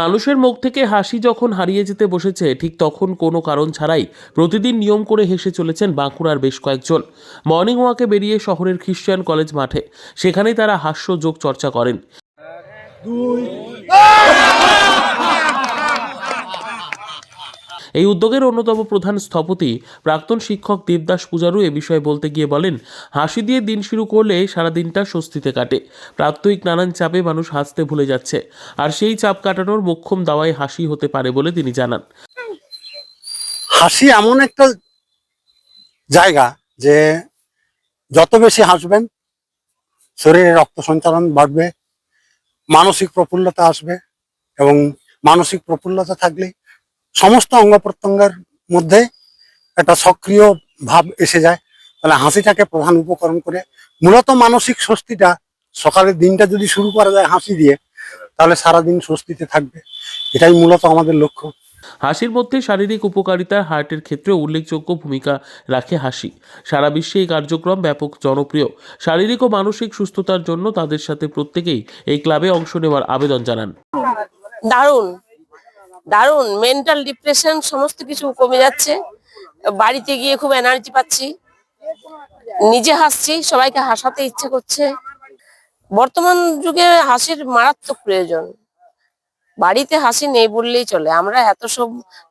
মানুষের মুখ থেকে হাসি যখন হারিয়ে যেতে বসেছে, ঠিক তখন কোনো কারণ ছাড়াই প্রতিদিন নিয়ম করে হেসে চলেছেন বাঁকুড়ার বেশ কয়েকজন। মর্নিং ওয়াকে বেরিয়ে শহরের খ্রিস্টান কলেজ মাঠে, সেখানেই তারা হাস্য যোগ চর্চা করেন। এই উদ্যোগের অন্যতম প্রধান স্থপতি প্রাক্তন শিক্ষক দেবদাস পূজারু এ বিষয়ে বলতে গিয়ে বলেন, হাসি দিয়ে দিন শুরু করলে সারা দিনটা স্বস্তিতে কাটে। প্রাত্যহিক নানান চাপে মানুষ হাসতে ভুলে যাচ্ছে। আর সেই চাপ কাটানোর মোক্ষম দাওয়ায় হাসি হতে পারে বলে তিনি জানান। হাসি এমন একটা জায়গা যে যত বেশি হাসবেন, শরীরে রক্ত সঞ্চালন বাড়বে, মানসিক প্রফুল্লতা আসবে এবং মানসিক প্রফুল্লতা থাকলে সমস্ত অঙ্গ প্রত্যঙ্গের মধ্যে একটা সক্রিয় ভাব এসে যায়। তাহলে হাসিটাকে প্রধান উপকরণ করে মূলত মানসিক স্বস্তিটা সকালের দিনটা যদি শুরু করা যায় হাসি দিয়ে তাহলে সারাদিন স্বস্তিতে থাকবে। এটাই মূলত আমাদের লক্ষ্য। হাসির মধ্যে শারীরিক উপকারিতা হার্টের ক্ষেত্রে উল্লেখযোগ্য ভূমিকা রাখে হাসি। সারা বিশ্বে এই কার্যক্রম ব্যাপক জনপ্রিয়। শারীরিক ও মানসিক সুস্থতার জন্য তাদের সাথে প্রত্যেকেই এই ক্লাবে অংশ নেওয়ার আবেদন জানান। দারুণ। দারুণ মেন্টাল ডিপ্রেশন সমস্ত কিছু কমে যাচ্ছে। বাড়িতে গিয়ে খুব এনার্জি পাচ্ছি। নিজে হাসছি, সবাইকে হাসাতে ইচ্ছে করছে। বর্তমান যুগে হাসির মারাত্মক প্রয়োজন। বাড়িতে হাসি নেই বললেই চলে। আমরা এত সব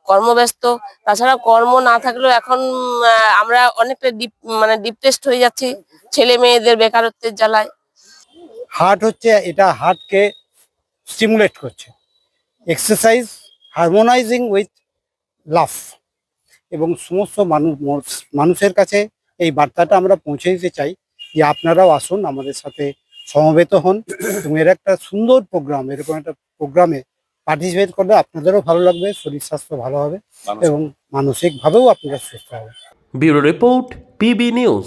কর্মব্যস্ত, তাছাড়া কর্ম না থাকলেও এখন আমরা অনেকটা ডিপ মানে ডিপ্রেসড হয়ে যাচ্ছি ছেলে মেয়েদের বেকারত্বের জ্বালায়। হার্ট হচ্ছে, এটা হার্টকে স্টিমুলেট করছে। এক্সারসাইজ হারমোনাইজিং উইথ লাভ এবং সমস্ত মানুষ মানুষের কাছে এই বার্তাটা আমরা পৌঁছে দিতে চাই যে আপনারাও আসুন আমাদের সাথে সমবেত হন এবং এর একটা সুন্দর প্রোগ্রাম এরকম একটা প্রোগ্রামে পার্টিসিপেট করলে আপনাদেরও ভালো লাগবে শরীর স্বাস্থ্য ভালো হবে এবং মানসিকভাবেও আপনারা সুস্থ হবে bureau report PB news.